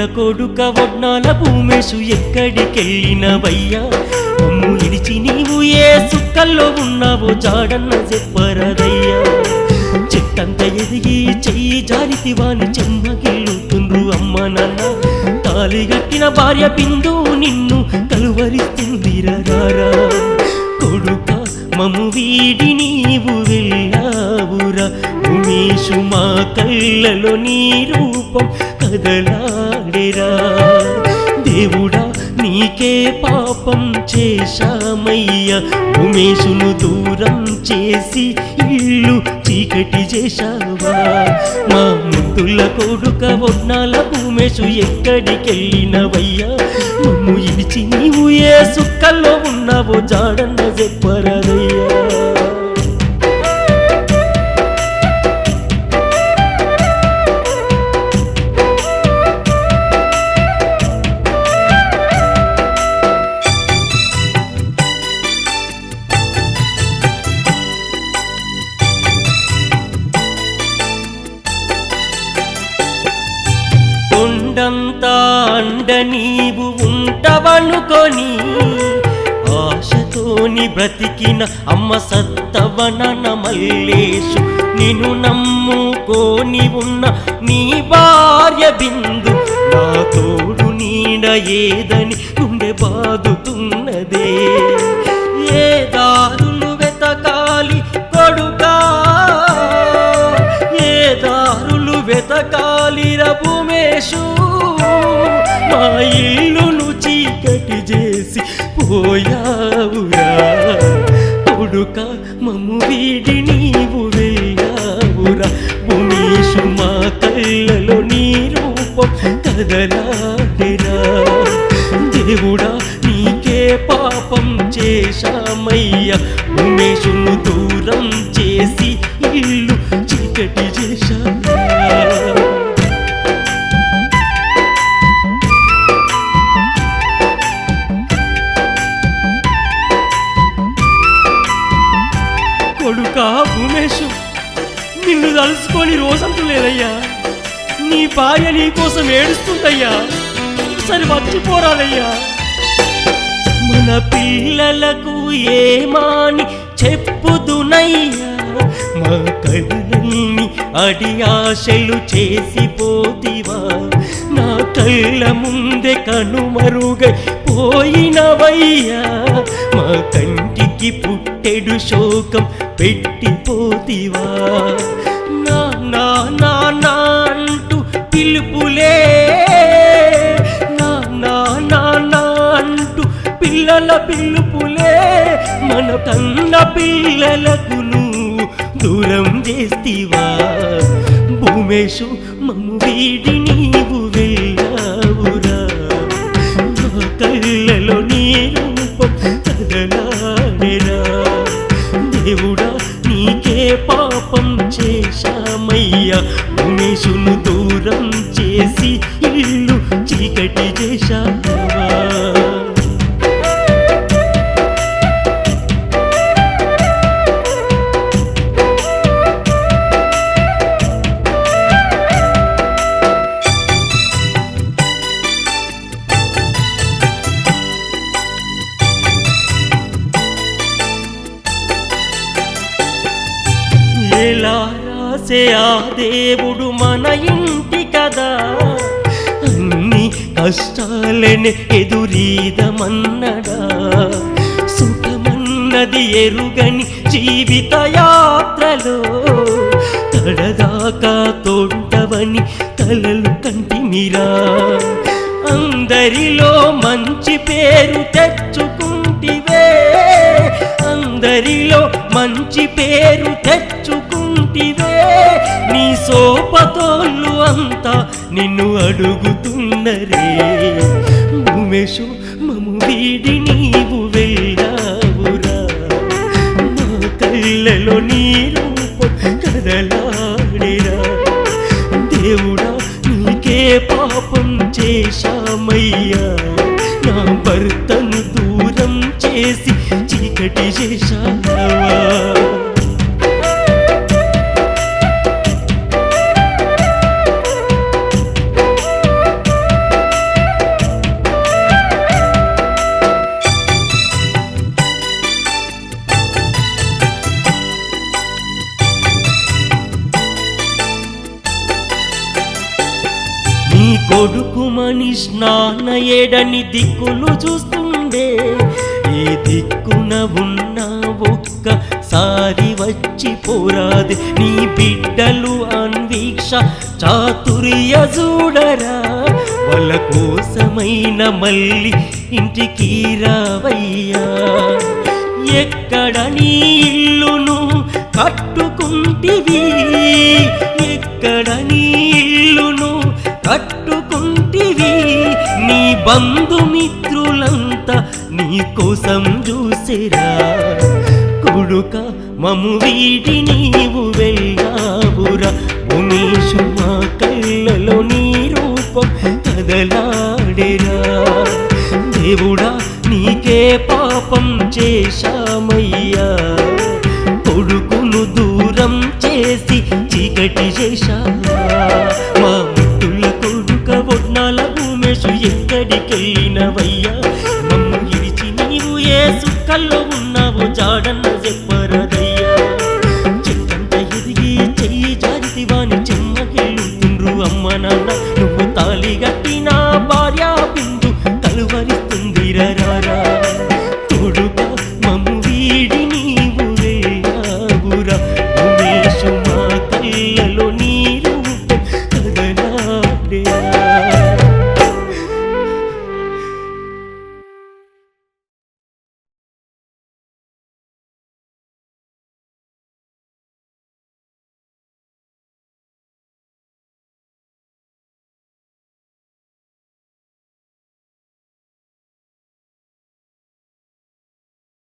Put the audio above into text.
ముద్దుల కొడుక వడ్నాల భూమేశు ఎక్కడికెళ్ళినవయ్యా? మమ్ము ఇడిచి నీవు ఏ సుక్కల్లో ఉన్నావో జాడన్న చెప్పరదయ్యా. చెట్టంత ఎదిగి చెయ్యి జారితి వాని చెమ్మగిల్లుతుండ్రు అమ్మ నాన్న. తాలి గట్టిన భార్య బిందు నిన్ను కలువరిస్తుంది రారా. కొడుక మము వీడి నీవు వెళ్ళావురా. భూమేషు మా కళ్ళలో నీ రూపం కదలాడిరా దేవుడా నీకే పాపం చేశామయ్యా. ఉమేషును దూరం చేసి ఇల్లు చీకటి చేశావా? మా ముద్దుల కొడుక ఉన్నాల ఉమేషు ఎక్కడికెళ్ళినవయ్యా? నువ్వు ఇడిచి నీవు ఏ సుక్కల్లో ఉన్నావో జాడన్న చెప్పరదయ్యా అండ నీవు ఉంటవనుకొని ఆశతోని బ్రతికిన అమ్మ సత్తవనన మల్లేషు నిన్ను నమ్ముకోని ఉన్న నీ భార్య బిందు నా తోడు నీడ ఏదని గుండె బాదుతున్నదే. ఏ దారులు వెతకాలి కొడుకా? ఏ దారులు వెతకాలి రఘుమేషు? మా ఇల్లును చీకటి చేసి పోయావురా కొడుక మమ్ము వీడి నీవు వేయావురా. భూమేషు మా కళ్ళలో నీ రూపం కదలా తలుసుకొని రోజంటూ లేదయ్యా. నీ భార్య నీ కోసం ఏడుస్తుందయ్యా. సరి మర్చిపోరాదయ్యా. మన పిల్లలకు ఏమాని చెప్పుదునయ్యా. మా కళ్ళని అడి ఆశలు చేసిపోతివా నా కళ్ళ ముందే కనుమరుగై పోయినవయ్యా. మా కంటికి పుట్టెడు శోకం పెట్టిపోతివా పిలుపులే మన కన్న పిల్లలకు దూరం చేస్తివా? భూమేషు మమ్ము వీడి నీవు వెళ్ళావురా. నా కళ్ళలో నీ రూపం కదలాడెరా దేవుడా నీకే పాపం చేశామయ్యా. ఎలా రాసే ఆ దేవుడు మన ఇంటి కదా. అన్ని కష్టాలనే ఎదురీదమన్నడా. సుఖమన్నది ఎరుగని జీవిత యాత్రలో తడదాకా తోంటవని కలలు కంటిమిరా. అందరిలో మంచి పేరు తెచ్చుకుంటివే. అందరిలో మంచి పేరు తెచ్చు అంతా నిన్ను అడుగుతున్నరే. భూమేశు మము వీడి నీవు వెళ్ళావురా. మా కళ్ళలో నీరు కదలాడిరా. దేవుడా నీకే పాపం చేశామయ్యా. నా భర్తను దూరం చేసి చీకటి చేశావా నీ కొడుకు మనిషి నాన్న ఏడని దిక్కులు చూస్తుండే. ఏ దిక్కున ఉన్నా ఒక్కసారి వచ్చి పోరాది. నీ బిడ్డలు అన్వీక్ష చాతుర్య చూడరా. వాళ్ళ కోసమైన మళ్ళీ ఇంటికి రావయ్యా. ఎక్కడ నీ ఇల్లును కట్టుకుంటివి? ఎక్కడ నీ కట్టుకుంటివి నీ బంధుమిత్రులంతా నీ కోసం చూసిరా. కొడుక మము వీటి నీవు వెళ్ళావురా. ఉమేషు మా కళ్ళలో నీ రూపం కదలాడేరా. దేవుడా నీకే పాపం చేశామయ్యా. కొడుకును దూరం చేసి చీకటి చేశా. ఏ